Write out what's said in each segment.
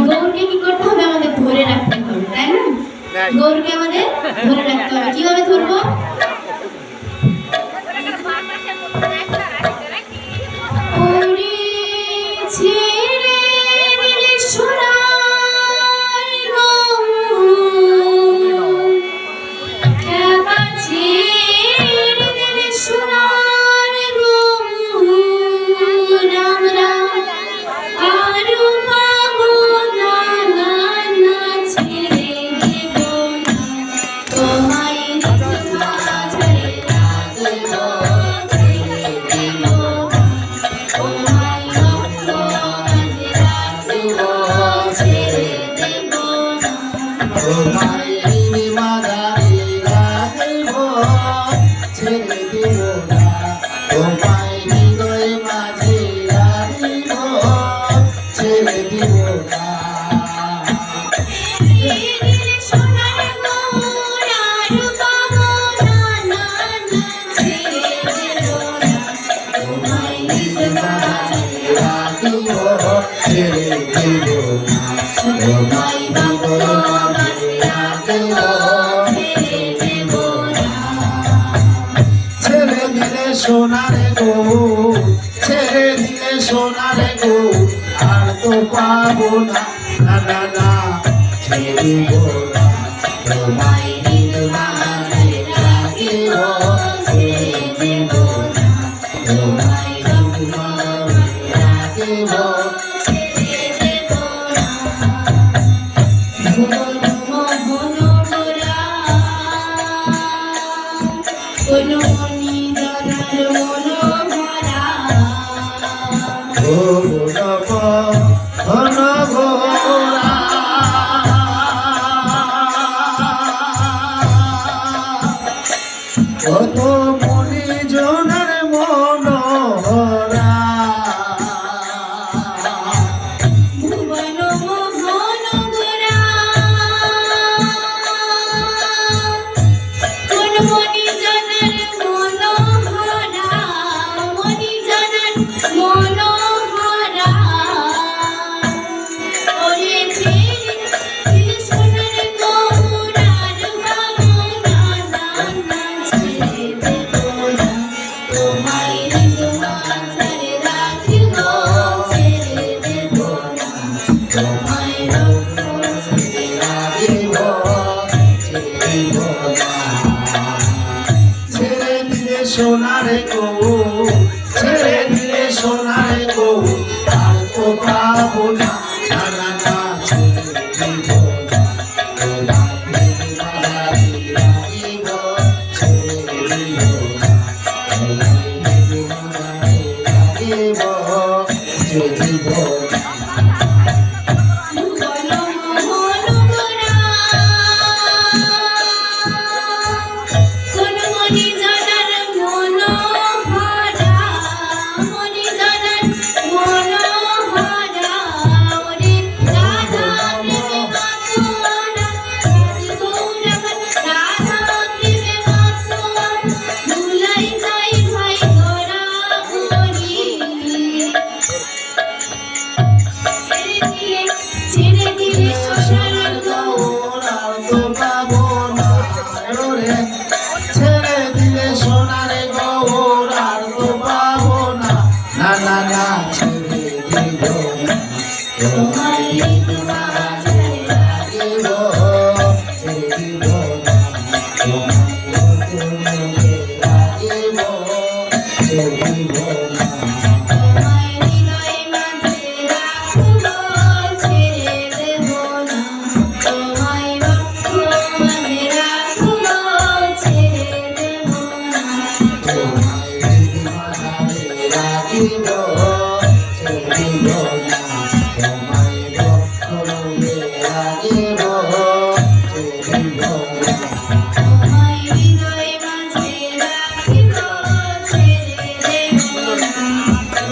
গৌরকে কি করতে হবে? আমাদের ধরে রাখতে হবে তাই না? হ্যাঁ। গৌরকে আমাদের ধরে রাখতে হবে। কীভাবে ধরবো? দিব না তোমায় হৃদয় মাঝে রাখিব ছেড়ে দিব না তোমায় হৃদয় মাঝে পাবো আর তো পাবো না না না ছেড়ে না তোমায় amor. তুমি লাগে মো তুমি না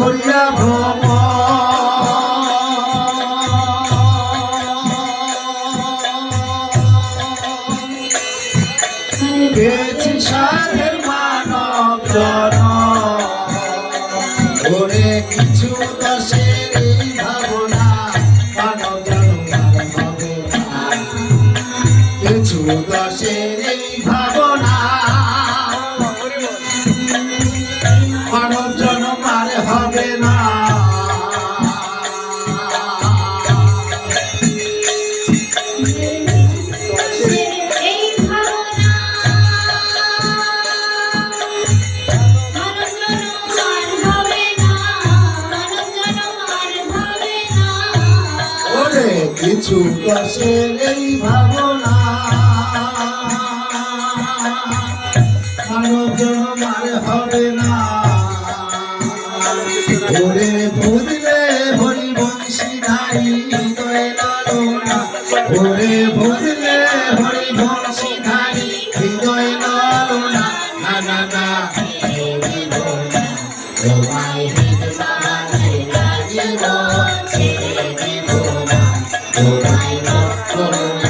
সুলভ গেছি সাধের মানব জন কিছু দশে দুর্দশের এই ভাবনা। মানবজনমার হবে না। ভরে ভুলবে ভরি বংশী নাই। Oh.